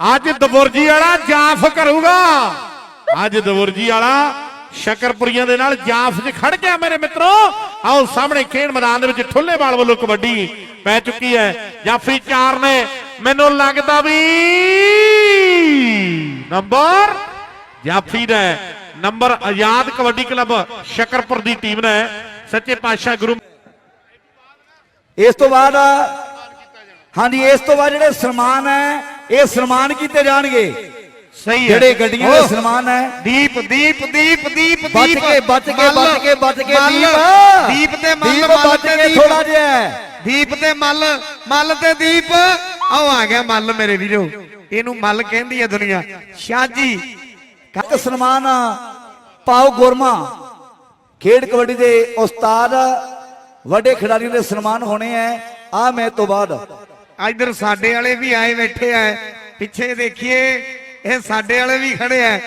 ਅੱਜ ਦਬੁਰਜੀ ਵਾਲਾ ਜਾਫ ਕਰੂਗਾ। ਅੱਜ ਦਬੁਰਜੀ ਵਾਲਾ ਸ਼ਕਰਪੁਰੀਆਂ ਦੇ ਨਾਲ ਜਾਫ 'ਚ ਖੜ ਗਿਆ ਮੇਰੇ ਮਿੱਤਰੋ। ਆਓ ਸਾਹਮਣੇ ਖੇਡ ਮੈਦਾਨ ਦੇ ਵਿੱਚ ਠੁੱਲੇਵਾਲ ਵੱਲੋਂ ਕਬੱਡੀ ਪੈ ਚੁੱਕੀ ਹੈ। ਜਾਫੀ 4 ਨੇ। ਮੈਨੂੰ ਲੱਗਦਾ ਵੀ ਨੰਬਰ ਜਾਫੀ ਦਾ ਨੰਬਰ ਆਜ਼ਾਦ ਕਬੱਡੀ ਕਲੱਬ ਸ਼ਕਰਪੁਰ ਦੀ ਟੀਮ ਨੇ। ਸੱਚੇ ਪਾਤਸ਼ਾਹ ਗੁਰੂ ਇਸ ਤੋਂ ਬਾਅਦ, ਹਾਂਜੀ, ਇਸ ਤੋਂ ਬਾਅਦ ਜਿਹੜੇ ਸਨਮਾਨ ਹੈ ਇਹ ਸਨਮਾਨ ਕੀਤੇ ਜਾਣਗੇ। ਸਹੀ ਹੈ। ਜਿਹੜੇ ਗੱਡੀਆਂ ਦੇ। ਸਨਮਾਨ ਹੈ। ਦੀਪ ਦੀਪ ਦੀਪ ਦੀਪ ਬਚ ਕੇ ਬਚ ਕੇ ਬਚ ਕੇ ਬਚ ਕੇ ਦੀਪ। ਦੀਪ ਤੇ ਮੱਲ ਬਚ ਕੇ ਥੋੜਾ ਜਿਹਾ। ਦੀਪ ਤੇ ਮੱਲ। ਮੱਲ ਤੇ ਦੀਪ। ਆਓ ਆ ਗਿਆ ਮੱਲ ਮੇਰੇ ਵੀਰੋ। ਇਹਨੂੰ ਮੱਲ ਕਹਿੰਦੀ ਹੈ ਦੁਨੀਆ। ਸ਼ਾਜੀ ਇੱਕ ਸਨਮਾਨ ਪਾਉ ਗੁਰਮਾ। ਖੇਡ ਕਬੱਡੀ ਦੇ ਉਸਤਾਦ ਵੱਡੇ ਖਿਡਾਰੀਆਂ ਦੇ ਸਨਮਾਨ ਹੋਣੇ ਹੈ ਆ ਮੈਂ ਤੋਂ ਬਾਅਦ। ਇਧਰ ਸਾਡੇ ਵਾਲੇ ਵੀ ਆਏ ਬੈਠੇ ਆ। ਪਿੱਛੇ ਦੇਖੀਏ, ਇਹ ਸਾਡੇ ਵਾਲੇ ਵੀ ਖੜੇ ਆ।